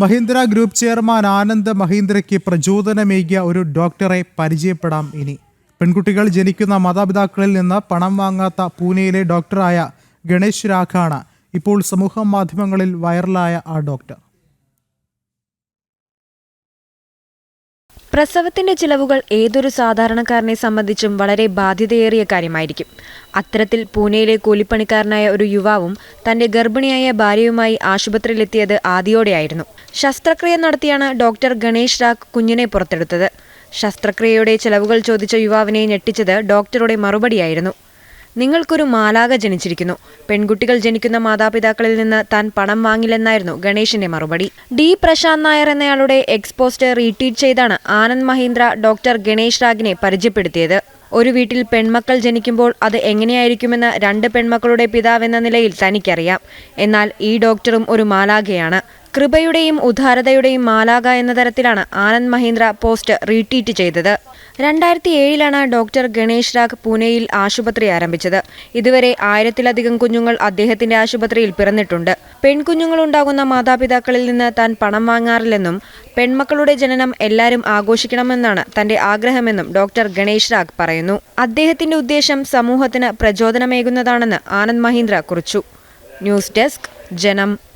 Mahindra group chairman Anand മഹീന്ദ്രയ്ക്ക് പ്രചോദനമേകിയ ഒരു ഡോക്ടറെ പരിചയപ്പെടാം ഇനി. പെൺകുട്ടികൾ ജനിക്കുന്ന മാതാപിതാക്കളിൽ നിന്ന് പണം വാങ്ങാത്ത പൂനെയിലെ ഡോക്ടറായ ഗണേശ് രാഖാണ് ഇപ്പോൾ സമൂഹ മാധ്യമങ്ങളിൽ വൈറലായ ആ ഡോക്ടർ. പ്രസവത്തിന്റെ ചിലവുകൾ ഏതൊരു സാധാരണക്കാരനെ സംബന്ധിച്ചും വളരെ ബാധ്യതയേറിയ കാര്യമായിരിക്കും. അത്തരത്തിൽ പൂനെയിലെ കൂലിപ്പണിക്കാരനായ ഒരു യുവാവും തന്റെ ഗർഭിണിയായ ഭാര്യയുമായി ആശുപത്രിയിലെത്തിയത് ആദ്യോടെയായിരുന്നു. ശസ്ത്രക്രിയ നടത്തിയാണ് ഡോക്ടർ ഗണേഷ് രാഖ് കുഞ്ഞിനെ പുറത്തെടുത്തത്. ശസ്ത്രക്രിയയുടെ ചെലവുകൾ ചോദിച്ച യുവാവിനെ ഞെട്ടിച്ചത് ഡോക്ടറുടെ മറുപടിയായിരുന്നു. നിങ്ങൾക്കൊരു മാലാക ജനിച്ചിരിക്കുന്നു. പെൺകുട്ടികൾ ജനിക്കുന്ന മാതാപിതാക്കളിൽ നിന്ന് താൻ പണം വാങ്ങില്ലെന്നായിരുന്നു ഗണേഷിന്റെ മറുപടി. ഡി. പ്രശാന്ത് നായർ എന്നയാളുടെ എക്സ്പോസ്റ്റ് റീട്വീറ്റ് ചെയ്താണ് ആനന്ദ് മഹീന്ദ്ര ഡോക്ടർ ഗണേഷ് രാഗിനെ പരിചയപ്പെടുത്തിയത്. ഒരു വീട്ടിൽ പെൺമക്കൾ ജനിക്കുമ്പോൾ അത് എങ്ങനെയായിരിക്കുമെന്ന് രണ്ട് പെൺമക്കളുടെ പിതാവെന്ന നിലയിൽ തനിക്കറിയാം. എന്നാൽ ഈ ഡോക്ടറും ഒരു മാലാഖയാണ്. കൃപയുടെയും ഉദാരതയുടെയും മാലാക എന്ന തരത്തിലാണ് ആനന്ദ് മഹീന്ദ്ര പോസ്റ്റ് റീട്വീറ്റ് ചെയ്തത്. രണ്ടായിരത്തി ഏഴിലാണ് ഡോക്ടർ ഗണേഷ് രാഗ് പൂനെയിൽ ആശുപത്രി ആരംഭിച്ചത്. ഇതുവരെ ആയിരത്തിലധികം കുഞ്ഞുങ്ങൾ അദ്ദേഹത്തിന്റെ ആശുപത്രിയിൽ പിറന്നിട്ടുണ്ട്. പെൺകുഞ്ഞുങ്ങൾ ഉണ്ടാകുന്ന മാതാപിതാക്കളിൽ നിന്ന് താൻ പണം വാങ്ങാറില്ലെന്നും പെൺമക്കളുടെ ജനനം എല്ലാവരും ആഘോഷിക്കണമെന്നാണ് തന്റെ ആഗ്രഹമെന്നും ഡോക്ടർ ഗണേഷ് രാഗ് പറയുന്നു. അദ്ദേഹത്തിന്റെ ഉദ്ദേശം സമൂഹത്തിന് പ്രചോദനമേകുന്നതാണെന്ന് ആനന്ദ് മഹീന്ദ്ര കുറിച്ചു. ന്യൂസ് ഡെസ്ക് ജനം.